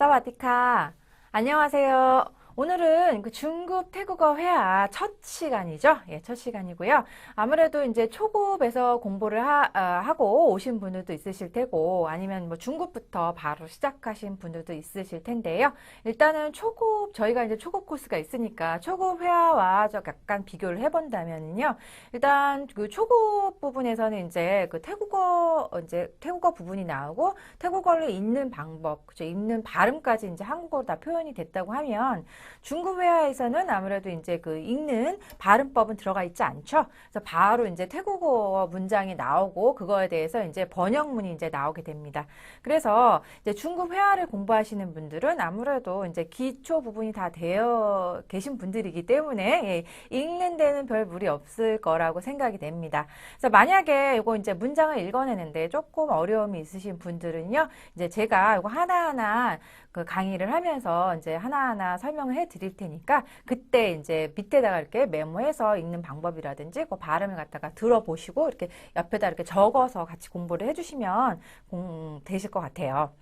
사와디카. 안녕하세요. 오늘은 그 중급 태국어 회화 첫 시간이죠. 예, 첫 시간이고요. 아무래도 이제 초급에서 공부를 하, 고 오신 분들도 있으실 테고, 아니면 뭐 중급부터 바로 시작하신 분들도 있으실 텐데요. 일단은 초급, 저희가 이제 초급 코스가 있으니까 초급 회화와 저 약간 비교를 해본다면요. 일단 그 초급 부분에서는 이제 그 태국어, 이제 태국어 부분이 나오고, 태국어를 읽는 방법, 그죠. 읽는 발음까지 이제 한국어로 다 표현이 됐다고 하면, 중급 회화에서는 아무래도 이제 그 읽는 발음법은 들어가 있지 않죠. 그래서 바로 이제 태국어 문장이 나오고 그거에 대해서 이제 번역문이 이제 나오게 됩니다. 그래서 이제 중급 회화를 공부하시는 분들은 아무래도 이제 기초 부분이 다 되어 계신 분들이기 때문에 예, 읽는 데는 별 무리 없을 거라고 생각이 됩니다. 그래서 만약에 이거 이제 문장을 읽어내는데 조금 어려움이 있으신 분들은요, 이제 제가 이거 하나하나 그 강의를 하면서 이제 하나하나 설명을 해 드릴 테니까 그때 이제 밑에다가 이렇게 메모해서 읽는 방법이라든지 그 발음을 갖다가 들어보시고 이렇게 옆에다 이렇게 적어서 같이 공부를 해주시면 공, 되실 것 같아요.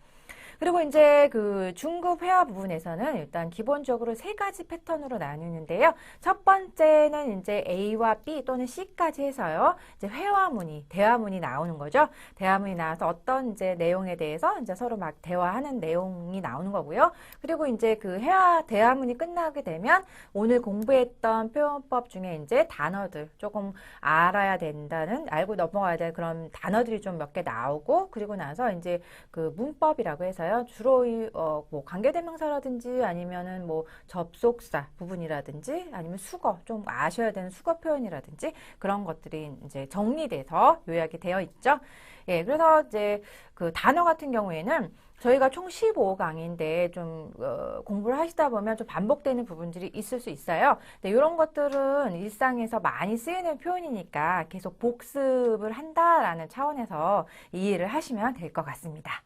그리고 이제 그 중급 회화 부분에서는 일단 기본적으로 세 가지 패턴으로 나누는데요. 첫 번째는 이제 A와 B 또는 C까지 해서요. 이제 회화문이, 대화문이 나오는 거죠. 대화문이 나와서 어떤 이제 내용에 대해서 이제 서로 막 대화하는 내용이 나오는 거고요. 그리고 이제 그 회화, 대화문이 끝나게 되면 오늘 공부했던 표현법 중에 이제 단어들 조금 알아야 된다는, 알고 넘어가야 될 그런 단어들이 좀 몇 개 나오고 그리고 나서 이제 그 문법이라고 해서요. 있어요. 주로 어, 뭐 관계대명사라든지 아니면은 뭐 접속사 부분이라든지 아니면 수거 좀 아셔야 되는 수거 표현이라든지 그런 것들이 이제 정리돼서 요약이 되어 있죠. 예, 그래서 이제 그 단어 같은 경우에는 저희가 총 15강인데 좀 어, 공부를 하시다 보면 좀 반복되는 부분들이 있을 수 있어요. 근데 이런 것들은 일상에서 많이 쓰이는 표현이니까 계속 복습을 한다라는 차원에서 이해를 하시면 될 것 같습니다.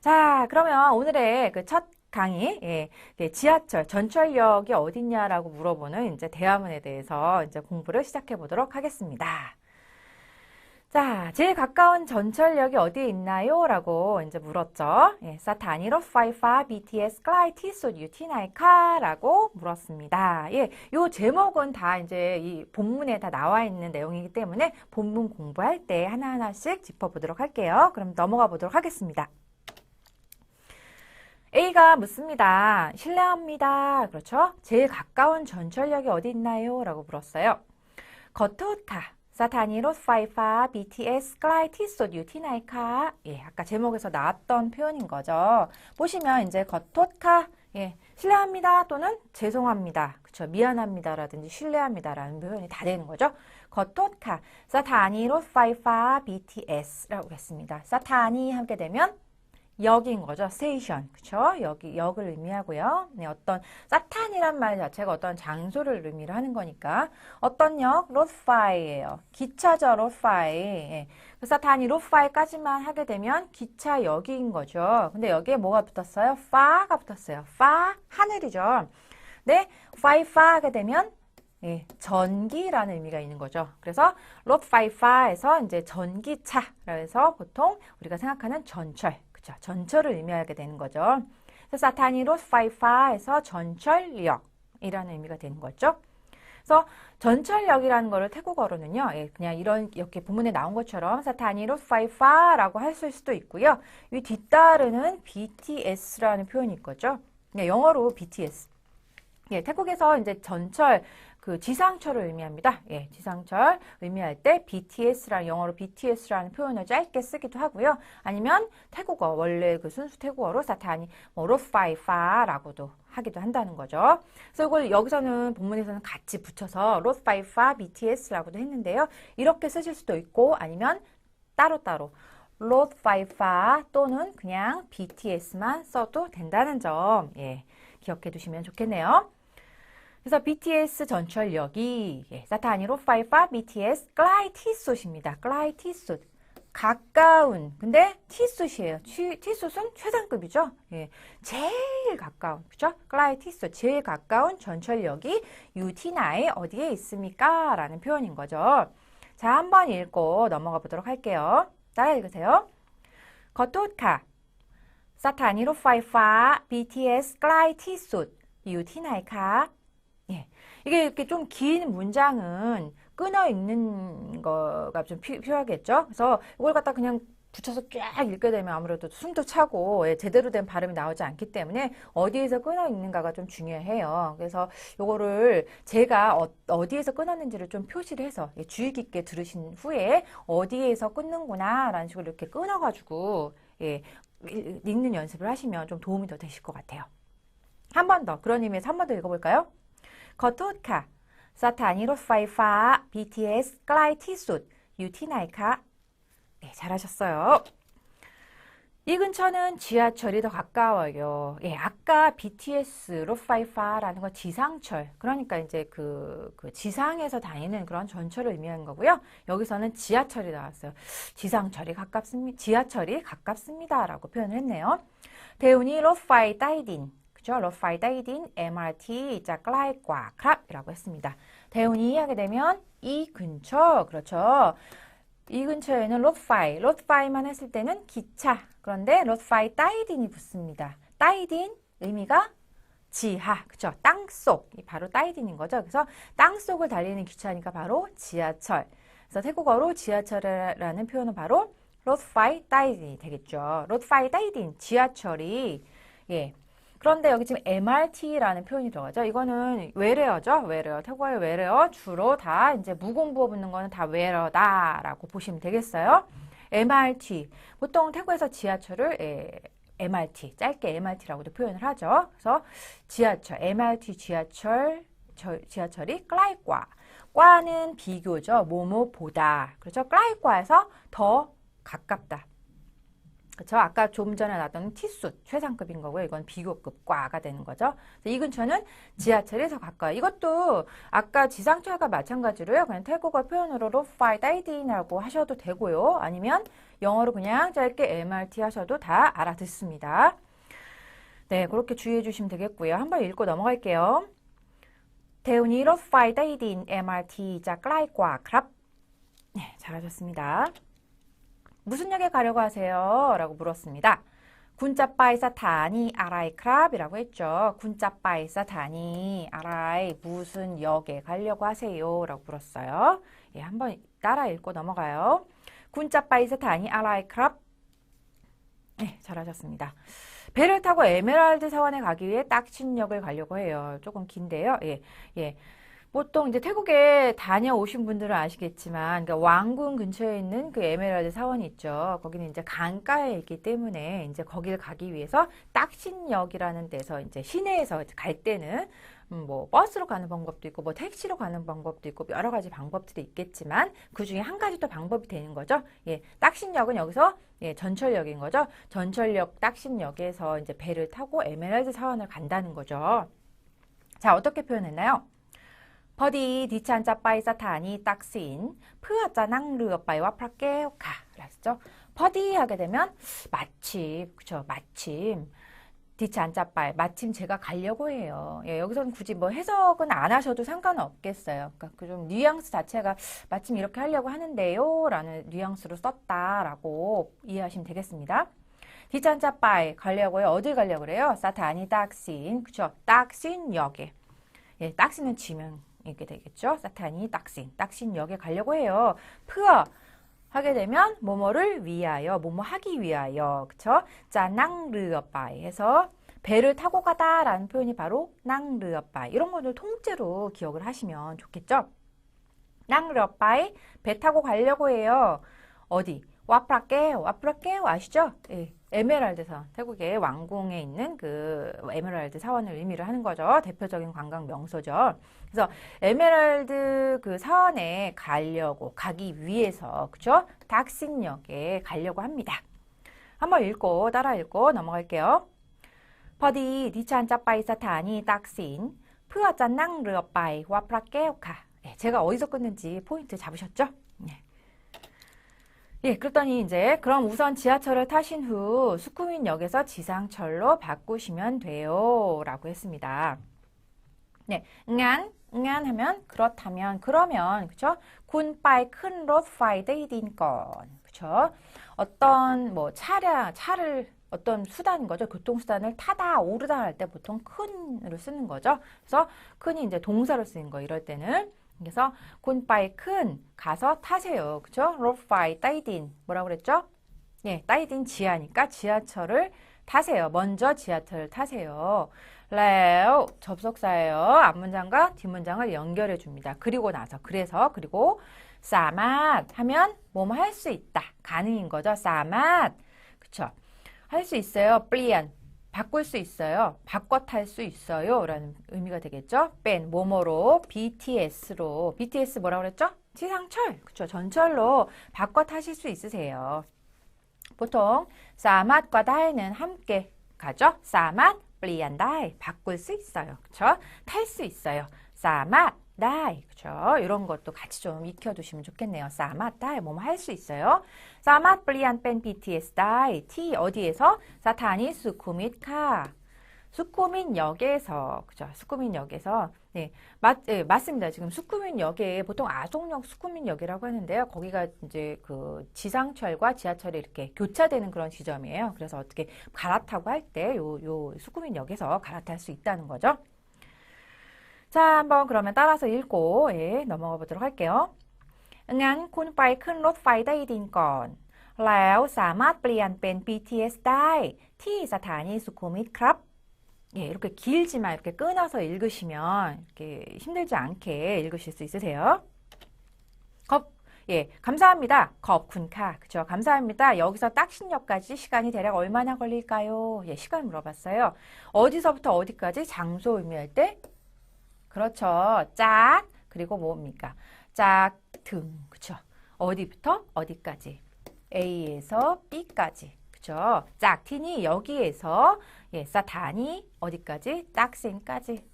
자, 그러면 오늘의 그 첫 강의, 예, 그 지하철, 전철역이 어딨냐라고 물어보는 이제 대화문에 대해서 이제 공부를 시작해 보도록 하겠습니다. 자, 제일 가까운 전철역이 어디에 있나요? 라고 이제 물었죠. 예, 사타니로 파이파 BTS 클라이 티 소 유티나이카 라고 물었습니다. 예, 요 제목은 다 이제 이 본문에 다 나와 있는 내용이기 때문에 본문 공부할 때 하나하나씩 짚어보도록 할게요. 그럼 넘어가 보도록 하겠습니다. A가 묻습니다. 실례합니다. 그렇죠? 제일 가까운 전철역이 어디 있나요? 라고 물었어요. 거토타 사타니로 파이파 BTS 클라이티소 뉴티나이카 예, 아까 제목에서 나왔던 표현인 거죠. 보시면 이제 거토카 예, 실례합니다 또는 죄송합니다. 그렇죠? 미안합니다라든지 실례합니다라는 표현이 다 되는 거죠. 거토카 사타니로 파이파 BTS라고 했습니다. 사타니 하게 되면 역인 거죠. 스테이션. 그쵸? 여기, 역을 의미하고요. 네, 어떤, 사탄이란 말 자체가 어떤 장소를 의미를 하는 거니까. 어떤 역? 로파이예요 기차죠, 로파이. 예. 그 사탄이 로파이까지만 하게 되면 기차역인 거죠. 근데 여기에 뭐가 붙었어요? 파가 붙었어요. 파, 하늘이죠. 네, 파이파 하게 되면 예, 전기라는 의미가 있는 거죠. 그래서 로파이파에서 이제 전기차라 해서 보통 우리가 생각하는 전철, 자, 전철을 의미하게 되는 거죠. 사타니로 파이파에서 전철역이라는 의미가 되는 거죠. 그래서 전철역이라는 거를 태국어로는요, 예, 그냥 이런 이렇게 본문에 나온 것처럼 사타니로 파이파라고 할 수도 있고요. 이 뒤따르는 BTS라는 표현이 있거죠. 영어로 BTS. 예, 태국에서 이제 전철 그 지상철을 의미합니다. 예, 지상철 의미할 때 BTS라는 영어로 BTS라는 표현을 짧게 쓰기도 하고요. 아니면 태국어 원래 그 순수 태국어로 사탄이 뭐 로파이파라고도 하기도 한다는 거죠. 그래서 이걸 여기서는 본문에서는 같이 붙여서 로파이파 BTS라고도 했는데요. 이렇게 쓰실 수도 있고 아니면 따로따로 로파이파 또는 그냥 BTS만 써도 된다는 점 예, 기억해 두시면 좋겠네요. 그래서 BTS 전철역이 예, 사타니로 파이파 BTS 글라이 티 숫입니다. 글라이 티 숫 가까운. 근데 티숫이에요. 티숫은 최상급이죠. 예, 제일 가까운. 그죠? 글라이 티 숫 제일 가까운 전철역이 유티나에 어디에 있습니까? 라는 표현인 거죠. 자, 한번 읽고 넘어가 보도록 할게요. 따라 읽으세요. 거토카 사타니로 파이파 BTS 글라이 티 숫 유티나이카 이게 이렇게 좀 긴 문장은 끊어 읽는 거가 좀 피, 필요하겠죠? 그래서 이걸 갖다 그냥 붙여서 쫙 읽게 되면 아무래도 숨도 차고 예, 제대로 된 발음이 나오지 않기 때문에 어디에서 끊어 읽는가가 좀 중요해요. 그래서 요거를 제가 어, 디에서 끊었는지를 좀 표시를 해서 예, 주의 깊게 들으신 후에 어디에서 끊는구나 라는 식으로 이렇게 끊어가지고 예, 읽- 읽는 연습을 하시면 좀 도움이 더 되실 것 같아요. 한 번 더 그런 의미에서 한 번 더 읽어볼까요? ขอโทษค่ะ สถานีรถไฟฟ้า BTS ใกล้ที่สุด อยู่ที่ไหนคะ 네, 잘하셨어요. 이 근처는 지하철이 더 가까워요. 예, 아까 BTS 롯파이파라는 건 지상철. 그러니까 이제 그, 그 지상에서 다니는 그런 전철을 의미하는 거고요. 여기서는 지하철이 나왔어요. 지상철이 가깝습니다. 지하철이 가깝습니다라고 표현을 했네요. 대운이 롯파이 따이딘. 그죠? 롯파이 따이딘 MRT 자 클라이과 크랍이라고 했습니다. 대운이 하게 되면 이 근처. 그렇죠. 이 근처에는 롯파이, 롯파이만 했을 때는 기차. 그런데 롯파이 따이딘이 붙습니다. 따이딘 의미가 지하, 그죠? 땅속. 이 바로 따이딘인 거죠. 그래서 땅 속을 달리는 기차니까 바로 지하철. 그래서 태국어로 지하철이라는 표현은 바로 롯파이 따이딘이 되겠죠. 롯파이 따이딘, 지하철이, 예. 그런데 여기 지금 MRT라는 표현이 들어가죠. 이거는 외래어죠. 외래어. 태국어의 외래어. 주로 다 이제 무공부어 붙는 거는 다 외래어다라고 보시면 되겠어요. MRT. 보통 태국에서 지하철을 예, MRT, 짧게 MRT라고도 표현을 하죠. 그래서 지하철, MRT 지하철, 저- 지하철이 클라이과. 과는 비교죠. 뭐뭐보다. 그렇죠. 클라이과에서 더 가깝다. 그렇죠. 아까 좀 전에 나왔던 티숫 최상급인 거고요. 이건 비교급 과가 되는 거죠. 이 근처는 지하철이 더 가까워요. 이것도 아까 지상철과 마찬가지로요. 그냥 태국어 표현으로 로파이 따이딘이라고 하셔도 되고요. 아니면 영어로 그냥 짧게 MRT 하셔도 다 알아듣습니다. 네, 그렇게 주의해 주시면 되겠고요. 한번 읽고 넘어갈게요. 대운이 로파이 따이딘 MRT 자 클라이과 크랍. 네, 잘하셨습니다. 무슨 역에 가려고 하세요? 라고 물었습니다. 군짜빠이 사타니 아라이 크랍이라고 했죠. 군짜빠이 사타니 아라이 무슨 역에 가려고 하세요? 라고 물었어요. 예, 한번 따라 읽고 넘어가요. 군짜빠이 사타니 아라이 크랍. 네, 잘하셨습니다. 배를 타고 에메랄드 사원에 가기 위해 딱신역을 가려고 해요. 조금 긴데요. 예, 예. 보통 이제 태국에 다녀오신 분들은 아시겠지만, 그러니까 왕궁 근처에 있는 그 에메랄드 사원이 있죠. 거기는 이제 강가에 있기 때문에 이제 거기를 가기 위해서 딱신역이라는 데서 이제 시내에서 갈 때는 음, 뭐 버스로 가는 방법도 있고 뭐 택시로 가는 방법도 있고 여러 가지 방법들이 있겠지만 그 중에 한 가지 또 방법이 되는 거죠. 예, 딱신역은 여기서 예, 전철역인 거죠. 전철역 딱신역에서 이제 배를 타고 에메랄드 사원을 간다는 거죠. 자, 어떻게 표현했나요? พอดีดิฉันจะไปสถานีตักสินเพื่อจะนั่งเรือไปวัดพระแก้วค่ะ 알았죠? พอดี 하게 되면 마침, 그쵸, 마침. 디찬 짜빠이 마침 제가 가려고 해요. 예, 여기서는 굳이 뭐 해석은 안 하셔도 상관은 없겠어요. 그러니까 그 좀 뉘앙스 자체가 마침 이렇게 하려고 하는데요. 라는 뉘앙스로 썼다라고 이해하시면 되겠습니다. 디찬 짜빠이 가려고요. 어딜 가려고 그래요? 사타니 딱신. 그쵸? 딱신 역에. 예, 딱신은 지명 이게 되겠죠. 사타니 딱신. 딱신 역에 가려고 해요. 푸어. 하게 되면 뭐뭐를 위하여, 뭐뭐 하기 위하여, 그쵸? 자, 낭르어빠이 해서 배를 타고 가다라는 표현이 바로 낭르어빠이. 이런 것들 통째로 기억을 하시면 좋겠죠? 낭르어빠이 배 타고 가려고 해요. 어디? 와프라케, 와프라케 아시죠? 예, 에메랄드사, 태국의 왕궁에 있는 그 에메랄드 사원을 의미를 하는 거죠. 대표적인 관광 명소죠. 그래서 에메랄드 그 사원에 가려고, 가기 위해서, 그쵸? 닥신역에 가려고 합니다. 한번 읽고, 따라 읽고 넘어갈게요. 퍼디 니찬 짜빠이 사타니 닥신, 푸아짠낭 르어빠이 와프라케오카. 예, 제가 어디서 끊는지 포인트 잡으셨죠? 예. 예, 그랬더니 이제 그럼 우선 지하철을 타신 후 수쿠민역에서 지상철로 바꾸시면 돼요. 라고 했습니다. 네, 응안, 응안 하면 그렇다면, 그러면, 그쵸? 군빠이 큰 롯파이 데이딘 건, 그쵸? 어떤 뭐 차량, 차를 어떤 수단인 거죠. 교통수단을 타다, 오르다 할 때 보통 큰을 쓰는 거죠. 그래서 큰이 이제 동사로 쓰인 거 이럴 때는 그래서 곤바이 큰 가서 타세요. 그죠? 로파이 따이딘 뭐라고 그랬죠? 예, 따이딘 지하니까 지하철을 타세요. 먼저 지하철을 타세요. 레오 접속사예요. 앞문장과 뒷문장을 연결해 줍니다. 그리고 나서 그래서 그리고 싸맛 하면 뭐뭐 할수 있다. 가능인 거죠. 싸맛. 그쵸? 할 수 있어요. 플리안. 바꿀 수 있어요. 바꿔 탈 수 있어요. 라는 의미가 되겠죠. 뺀, 뭐뭐로, BTS로. BTS 뭐라고 그랬죠? 지상철. 그쵸. 전철로 바꿔 타실 수 있으세요. 보통 싸맛과 다이는 함께 가죠. 싸맛, 플리안 다이. 바꿀 수 있어요. 그쵸? 탈 수 있어요. 싸맛, 다이. 그쵸? 이런 것도 같이 좀 익혀두시면 좋겠네요. 싸맛, 다이. 뭐뭐 할 수 있어요. 싸맛, 플리안, 뺀, BTS, 다이. T 어디에서? 사타니, 수쿠밋, 카. 수쿠민 역에서 그죠? 수쿠민 역에서 네, 맞, 예, 맞습니다. 지금 수쿠민 역에 보통 아송역 수쿠민 역이라고 하는데요. 거기가 이제 그 지상철과 지하철이 이렇게 교차되는 그런 지점이에요. 그래서 어떻게 갈아타고 할 때 요, 요 수쿠민 역에서 갈아탈 수 있다는 거죠. 자, 한번 그러면 따라서 읽고 예, 넘어가 보도록 할게요. งั้นคุณไปขึ้นรถไฟใต้ดินก่อน แล้วสามารถเปลี่ยนเป็น BTS ได้ที่สถานีสุขุมวิทครับ 예, 이렇게 길지만 이렇게 끊어서 읽으시면 이렇게 힘들지 않게 읽으실 수 있으세요. 겁, 예, 감사합니다. 겁군카. 그죠? 감사합니다. 여기서 딱신역까지 시간이 대략 얼마나 걸릴까요? 예, 시간 물어봤어요. 어디서부터 어디까지 장소 의미할 때? 그렇죠. 짝, 그리고 뭡니까? 짝, 등. 그쵸? 어디부터 어디까지? A에서 B까지. 그죠? 짝틴이 여기에서 예, 사단이 어디까지? 딱신까지.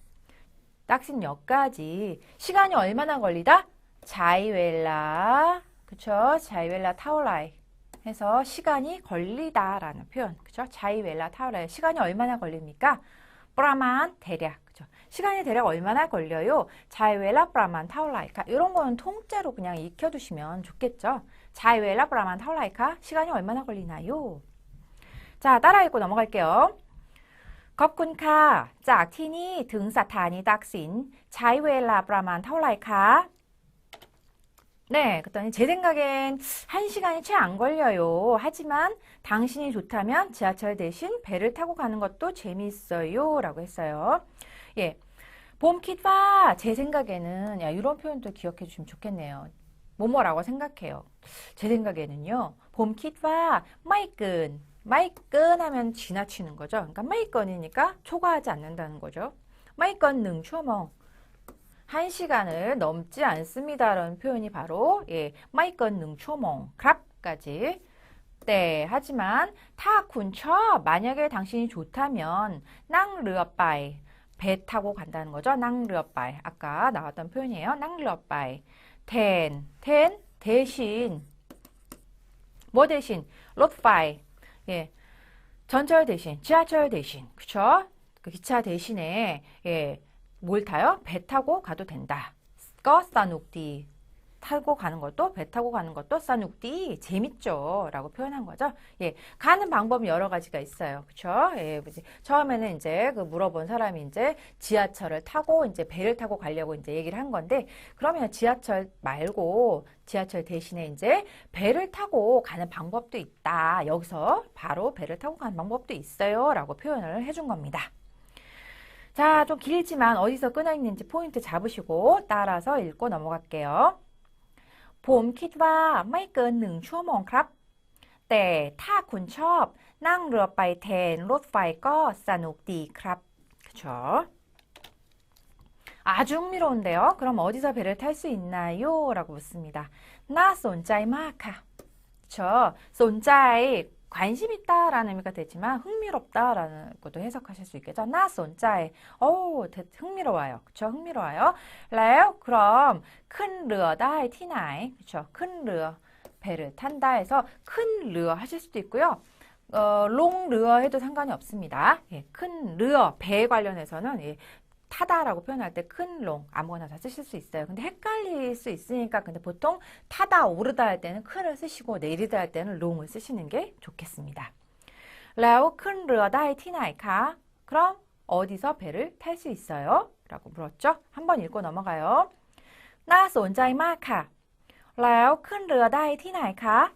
딱신역까지. 시간이 얼마나 걸리다? 자이웰라. 그쵸? 자이웰라 타올라이. 해서 시간이 걸리다라는 표현. 그죠? 자이웰라 타올라이. 시간이 얼마나 걸립니까? 프라만 대략. 시간이 대략 얼마나 걸려요? 자이웰라 브라만 타올라이카 이런 거는 통째로 그냥 익혀두시면 좋겠죠. 자이웰라 브라만 타올라이카 시간이 얼마나 걸리나요? 자 따라 읽고 넘어갈게요. 겁군카 짝티니 등사타니 닥신 자이웰라 브라만 타올라이카 네, 그랬더니 제 생각엔 한시간이 채 안 걸려요. 하지만 당신이 좋다면 지하철 대신 배를 타고 가는 것도 재미있어요. 라고 했어요. 예, 봄키와 제 생각에는 야, 이런 표현도 기억해 주시면 좋겠네요. 뭐뭐라고 생각해요. 제 생각에는요. 봄키와 마이끈 마이끈 하면 지나치는 거죠. 그러니까 마이건이니까 초과하지 않는다는 거죠. 마이건 능초멍 한 시간을 넘지 않습니다라는 표현이 바로 예, 마이건 능초멍 크랍까지 네, 하지만 타 군처 만약에 당신이 좋다면 낭 르어빠이 배 타고 간다는 거죠. 낭르어빠이 아까 나왔던 표현이에요. 낭르어빠이 텐, 텐 대신 뭐 대신 롯파이 예. 전철 대신, 지하철 대신, 그쵸? 그 기차 대신에, 예, 뭘 타요? 배 타고 가도 된다. 거 싸눅디. 타고 가는 것도, 배 타고 가는 것도 싸눅디. 재밌죠. 라고 표현한 거죠. 예. 가는 방법이 여러 가지가 있어요. 그쵸? 예. 처음에는 이제 그 물어본 사람이 이제 지하철을 타고 이제 배를 타고 가려고 이제 얘기를 한 건데, 그러면 지하철 말고 지하철 대신에 이제 배를 타고 가는 방법도 있다. 여기서 바로 배를 타고 가는 방법도 있어요. 라고 표현을 해준 겁니다. 자, 좀 길지만 어디서 끊어 있는지 포인트 잡으시고 따라서 읽고 넘어갈게요. ผมคิดว่าไม่เกินหนึ่งชั่วโมงครับ แต่ถ้าคุณชอบนั่งเรือไปแทนรถไฟก็สนุกดีครับ 그쵸? 아주 흥미로운데요. 그럼 어디서 배를 탈 수 있나요? 라고 묻습니다. 나 손자이 마카. 그쵸? 손자이 관심 있다라는 의미가 되지만 흥미롭다라는 것도 해석하실 수 있겠죠. 나 손자이. 어우, 흥미로워요. 그쵸? 흥미로워요. 레요? 그럼 큰 르어다 티나이. 그쵸? 큰 르어. 배를 탄다 해서 큰 르어 하실 수도 있고요. 어, 롱 르어 해도 상관이 없습니다. 예, 큰 르어, 배 관련해서는 예, 타다라고 표현할 때 큰 롱 아무거나 다 쓰실 수 있어요. 근데 헷갈릴 수 있으니까 근데 보통 타다 오르다 할 때는 큰을 쓰시고 내리다 할 때는 롱을 쓰시는 게 좋겠습니다. 라오 큰 르다이 티나이카 그럼 어디서 배를 탈 수 있어요? 라고 물었죠. 한번 읽고 넘어가요. 나스 온자이 마카 라오 큰 르다이 티나이카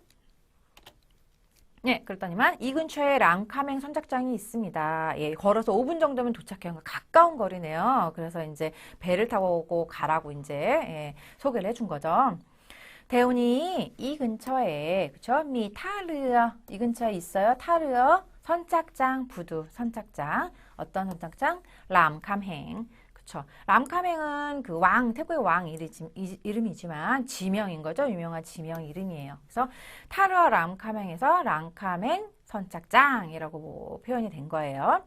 예, 그랬더니만 이 근처에 랑카맹 선착장이 있습니다. 예, 걸어서 5분 정도면 도착해요. 가까운 거리네요. 그래서 이제 배를 타고 가라고 이제 예, 소개를 해준 거죠. 대훈이 이 근처에 그쵸? 미 타르어 이 근처에 있어요. 타르어 선착장 부두 선착장 어떤 선착장? 람캄행 그쵸. 람카맹은 그 왕, 태국의 왕 이름이지만 지명인 거죠. 유명한 지명 이름이에요. 그래서 타르와 람카맹에서 람카맹 선착장이라고 뭐 표현이 된 거예요.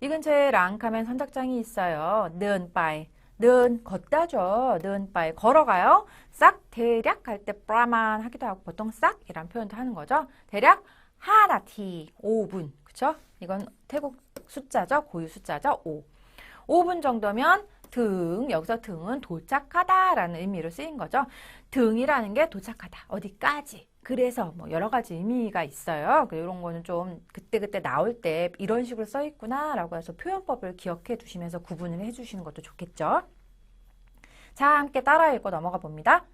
이 근처에 람카맹 선착장이 있어요. 는바이, 는 걷다죠. 는바이 걸어가요. 싹 대략 갈 때 브라만 하기도 하고 보통 싹이란 표현도 하는 거죠. 대략 하나티 5분 그쵸? 이건 태국 숫자죠. 고유 숫자죠. 5. 5분 정도면 등, 여기서 등은 도착하다라는 의미로 쓰인 거죠. 등이라는 게 도착하다, 어디까지. 그래서 뭐 여러 가지 의미가 있어요. 이런 거는 좀 그때그때 나올 때 이런 식으로 써 있구나라고 해서 표현법을 기억해 두시면서 구분을 해 주시는 것도 좋겠죠. 자, 함께 따라 읽고 넘어가 봅니다.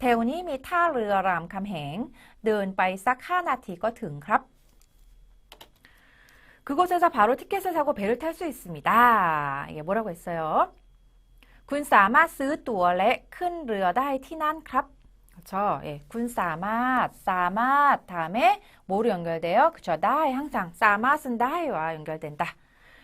배우님이 타르어람 감행, 는 빠이싹 하나티 거 등, 크랍. 그곳에서 바로 티켓을 사고 배를 탈 수 있습니다. 예, 뭐라고 했어요? 군사마스 또월레 큰 르어다이 티난 크랍 그렇죠. 예, 군 사마, 사마 다음에 뭐로 연결돼요? 그렇죠. 나의 항상 사마 쓴 나의와 연결된다.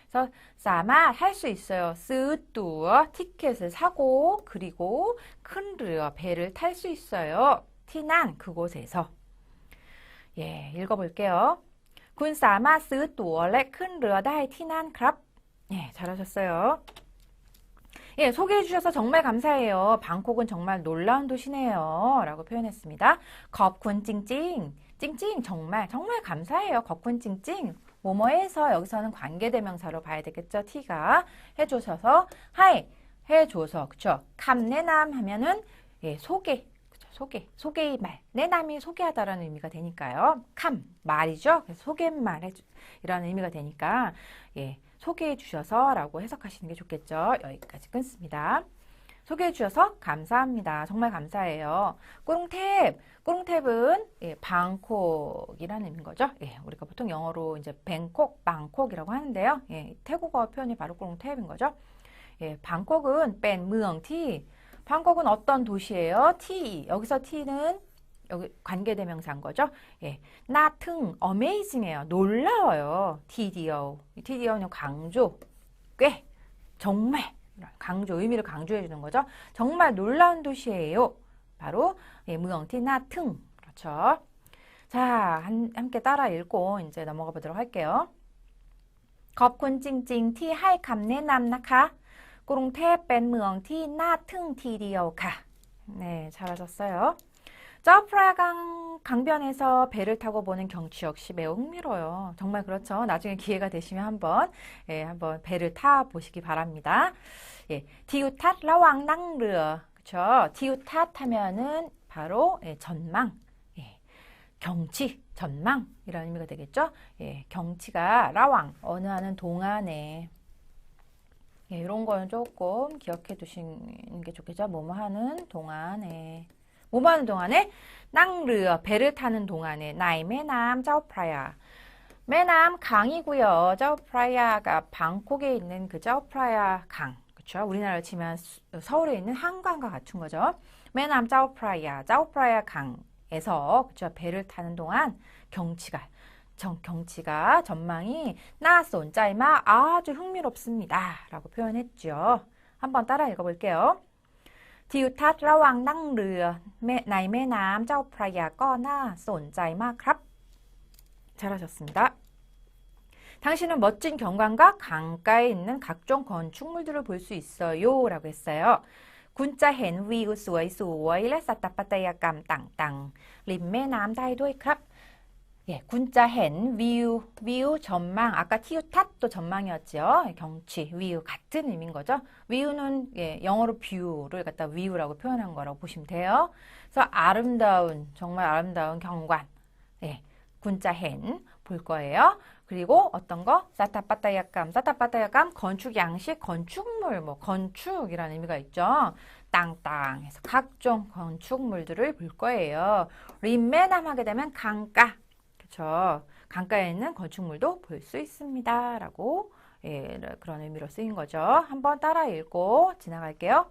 그래서 사마 할 수 있어요. 쓰뚜어 티켓을 사고 그리고 큰 르어 배를 탈 수 있어요. 티난 그곳에서 예, 읽어볼게요. คุณสามารถซื้อตั๋วและขึ้นเรือได้ที่นั่นครับ. 예, 잘하셨어요. 예, 소개해 주셔서 정말 감사해요. 방콕은 정말 놀라운 도시네요. 라고 표현했습니다. 겁군 찡찡. 찡찡 정말 정말 감사해요. 겁군 찡찡. 뭐뭐해서 여기서는 관계대명사로 봐야 되겠죠. T가 해주셔서 하이 해줘서 그쵸. 감내남 하면은 예, 소개 소개, 소개의 말. 내 남이 소개하다라는 의미가 되니까요. 캄, 말이죠. 소개말 해주, 이라는 의미가 되니까, 예, 소개해 주셔서 라고 해석하시는 게 좋겠죠. 여기까지 끊습니다. 소개해 주셔서 감사합니다. 정말 감사해요. 꾸룽탭, 꾸룽탭은 예, 방콕이라는 의미인 거죠. 예, 우리가 보통 영어로 이제 뱅콕, 방콕이라고 하는데요. 예, 태국어 표현이 바로 꾸룽탭인 거죠. 예, 방콕은 뺀 무엉티, 방콕은 어떤 도시예요? T. 여기서 T는 여기 관계대명사인 거죠. 예. nothing, amazing해요. 놀라워요. 드디어. 드디어는 강조. 꽤. 정말. 강조, 의미를 강조해 주는 거죠. 정말 놀라운 도시예요. 바로 예, 무형티 nothing. 그렇죠. 자, 한, 함께 따라 읽고 이제 넘어가 보도록 할게요. 겁쿤 찡찡 티 하이 감네 남나카 คำแนะนำนะคะ กรุงเทพเป็นเมืองที่น่าทึ่งทีเดียวค่ะ. 네, 잘하셨어요. 짜프라강 강변에서 배를 타고 보는 경치 역시 매우 흥미로워요. 정말 그렇죠. 나중에 기회가 되시면 한번 예, 한번 배를 타 보시기 바랍니다. 예, 디우탓 라왕 낭르 그렇죠. 디우탓 하면은 바로 예, 전망, 예, 경치, 전망이라는 의미가 되겠죠. 예, 경치가 라왕 어느 하는 동안에 예, 이런 거는 조금 기억해 두시는 게 좋겠죠. 뭐뭐 하는 동안에. 뭐뭐 하는 동안에? 낭르, 배를 타는 동안에. 나이 매남, 짜오프라야. 매남 강이고요. 짜오프라야가 방콕에 있는 그 짜오프라야 강. 그쵸? 우리나라로 치면 서울에 있는 한강과 같은 거죠. 매남 짜오프라야, 짜오프라야 강에서 그쵸? 배를 타는 동안 경치가 정, 경치가 전망이 나쏜 짜이마 아주 흥미롭습니다. 라고 표현했죠. 한번 따라 읽어볼게요. ทิวทัศน์ระหว่างนั่งเรือในแม่น้ำเจ้าพระยาก็น่าสนใจมากครับ 잘하셨습니다. 당신은 멋진 경관과 강가에 있는 각종 건축물들을 볼 수 있어요. 라고 했어요. คุณจะเห็นวิวสวยๆและสถาปัตยกรรมต่าง 예, 군자 헨, 위유, 위유, 전망. 아까 티우탓도 전망이었죠. 경치, 위유 같은 의미인 거죠. 위유는 예, 영어로 뷰를 갖다 위유라고 표현한 거라고 보시면 돼요. 그래서 아름다운, 정말 아름다운 경관. 예, 군자 헨, 볼 거예요. 그리고 어떤 거? 사타파타야감, 사타파타야감, 건축 양식, 건축물, 뭐 건축이라는 의미가 있죠. 땅땅 해서 각종 건축물들을 볼 거예요. 림메남 하게 되면 강가, 그렇죠. 강가에 있는 건축물도 볼 수 있습니다. 라고 예, 그런 의미로 쓰인 거죠. 한번 따라 읽고 지나갈게요.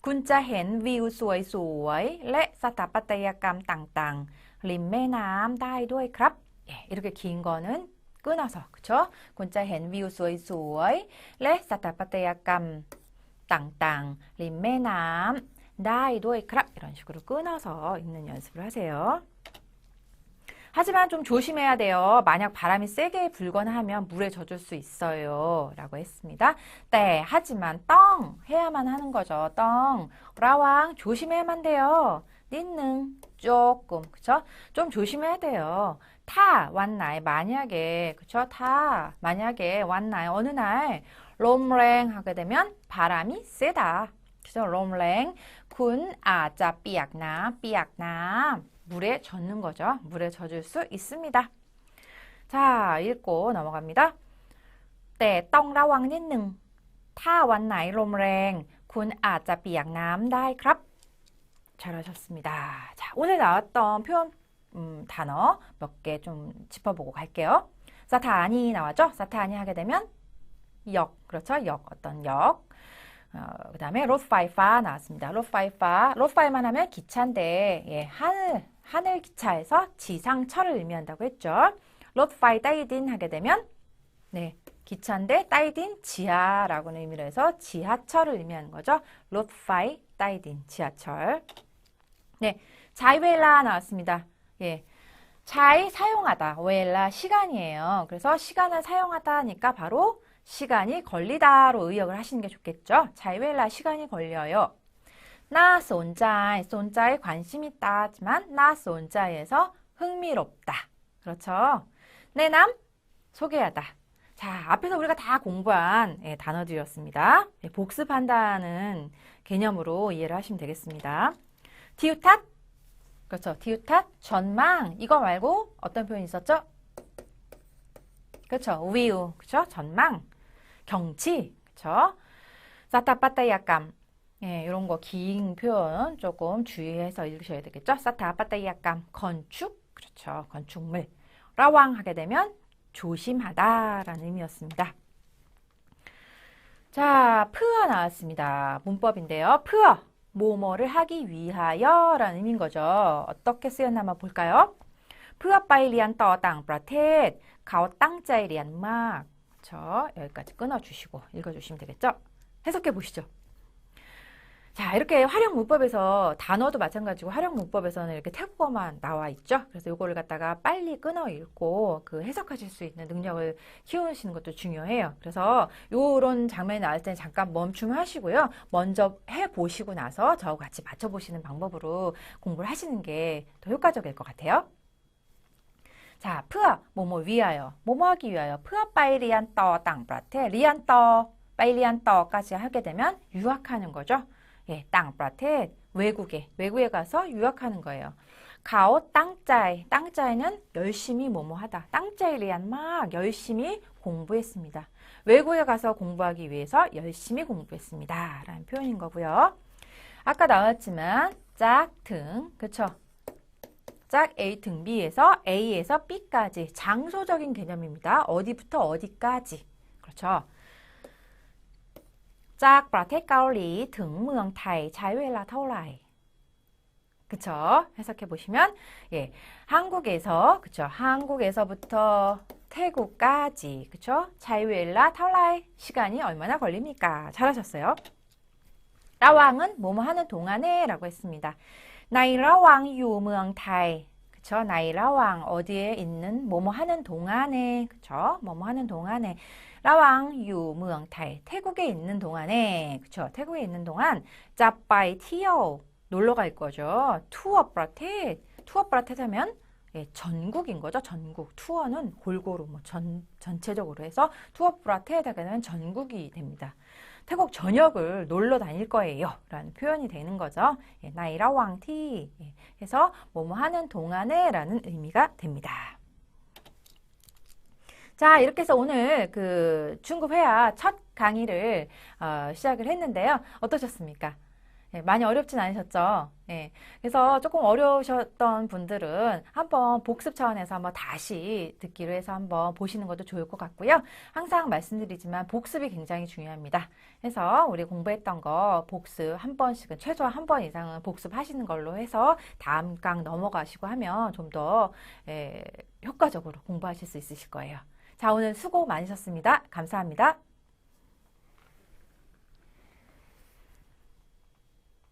군자 헨 위우 수이 수이 레 사타파타야감 땅땅 림메남 다이도이 크랍 예, 이렇게 긴 거는 끊어서 그쵸? 군자 헨 위우 수이 수이 레 사타파타야감 땅땅 림메남 다이도이 크랍 이런 식으로 끊어서 읽는 연습을 하세요. 하지만 좀 조심해야 돼요. 만약 바람이 세게 불거나 하면 물에 젖을 수 있어요. 라고 했습니다. 네, 하지만 떵 해야만 하는 거죠. 떵 라왕 조심해야만 돼요. 닌능 조금 그쵸? 좀 조심해야 돼요. 타 왔나요? 만약에 그쵸? 타 만약에 왔나요? 어느 날 롬랭 하게 되면 바람이 세다. 그죠? 롬랭 군 아자 삐약나 삐약나 물에 젖는 거죠. 물에 젖을 수 있습니다. 자, 읽고 넘어갑니다. 때 떵라왕 닌능 타완나이 롬랭 군 아짜 비양남 다이크랍 잘하셨습니다. 자, 오늘 나왔던 표현 음, 단어 몇 개 좀 짚어보고 갈게요. 사타안이 나왔죠? 사타안이 하게 되면 역, 그렇죠? 역, 어떤 역. 어, 그 다음에 로파이파 나왔습니다. 로파이파, 로파이만 하면 기차인데, 예, 하늘, 하늘 기차에서 지상철을 의미한다고 했죠. 로파이 따이딘 하게 되면, 네, 기차인데 따이딘 지하라고는 의미로 해서 지하철을 의미하는 거죠. 로파이 따이딘 지하철. 네, 자이웰라 나왔습니다. 예. 차이 사용하다, 웰라 시간이에요. 그래서 시간을 사용하다니까 바로 시간이 걸리다로 의역을 하시는 게 좋겠죠. 자이웰라 시간이 걸려요. 나 손자에 손자에 관심 있다 하지만 나 손자에서 흥미롭다. 그렇죠. 내남 소개하다. 자, 앞에서 우리가 다 공부한 예, 단어들이었습니다. 예, 복습한다는 개념으로 이해를 하시면 되겠습니다. 디우탓 그렇죠. 디우탓 전망 이거 말고 어떤 표현이 있었죠? 그렇죠. 위우 그렇죠. 전망 경치 그렇죠. 사타파타야감 예, 이런 거 긴 표현 조금 주의해서 읽으셔야 되겠죠. 사타 아파트 이약감 건축 그렇죠. 건축물 라왕 하게 되면 조심하다라는 의미였습니다. 자, 푸어 나왔습니다. 문법인데요. 푸어 뭐뭐를 하기 위하여 라는 의미인 거죠. 어떻게 쓰였나 한번 볼까요? 푸어 바이리안 떠당 브라텟 가오 땅짜이리안 막저 그렇죠. 여기까지 끊어주시고 읽어주시면 되겠죠. 해석해 보시죠. 자, 이렇게 활용 문법에서 단어도 마찬가지고 활용 문법에서는 이렇게 태국어만 나와 있죠. 그래서 이거를 갖다가 빨리 끊어 읽고 그 해석하실 수 있는 능력을 키우시는 것도 중요해요. 그래서 이런 장면이 나올 때는 잠깐 멈춤하시고요. 먼저 해 보시고 나서 저하고 같이 맞춰 보시는 방법으로 공부를 하시는 게 더 효과적일 것 같아요. 자, 프아 뭐뭐 위하여 뭐뭐 하기 위하여 프아 빠이 리안 떠 땅프라테 리안 떠 빠이 리안 떠까지 하게 되면 유학하는 거죠. 예, 땅프라테 외국에 외국에 가서 유학하는 거예요. 가오 땅짜이 땅짜이는 열심히 뭐뭐 하다 땅짜이리안 막 열심히 공부했습니다. 외국에 가서 공부하기 위해서 열심히 공부했습니다. 라는 표현인 거고요. 아까 나왔지만 짝 등 그쵸? 짝 A 등 B에서 A에서 B까지 장소적인 개념입니다. 어디부터 어디까지. 그렇죠. 짝ประเทศเกาหลีถึงเมืองไทยใช้เวลาเท่าไหร่ 그쵸? 해석해 보시면 예. 한국에서 그쵸? 한국에서부터 태국까지 그쵸? 자유엘라 타올라이 시간이 얼마나 걸립니까? 잘하셨어요. 라왕은 뭐뭐 하는 동안에 라고 했습니다. 나이라왕 유무ang 타이 그쵸? 나이라왕 어디에 있는 뭐뭐 하는 동안에 그쵸? 뭐뭐 하는 동안에 라왕 유무ang 타이 태국에 있는 동안에 그쵸? 태국에 있는 동안 짜빠이 티어 놀러 갈 거죠. 투어 프라테 투어 프라테 하면 예, 전국인 거죠. 전국. 투어는 골고루 뭐 전, 전체적으로 해서 투어 프라테에다가는 전국이 됩니다. 태국 전역을 놀러 다닐 거예요. 라는 표현이 되는 거죠. 예, 나이라 왕티. 예, 해서 뭐뭐 하는 동안에 라는 의미가 됩니다. 자, 이렇게 해서 오늘 그 중급 회화 첫 강의를 어, 시작을 했는데요. 어떠셨습니까? 예, 많이 어렵진 않으셨죠? 예, 그래서 조금 어려우셨던 분들은 한번 복습 차원에서 한번 다시 듣기로 해서 한번 보시는 것도 좋을 것 같고요. 항상 말씀드리지만 복습이 굉장히 중요합니다. 그래서 우리 공부했던 거 복습 한 번씩은 최소한 한 번 이상은 복습하시는 걸로 해서 다음 강 넘어가시고 하면 좀더 효과적으로 공부하실 수 있으실 거예요. 자, 오늘 수고 많으셨습니다. 감사합니다.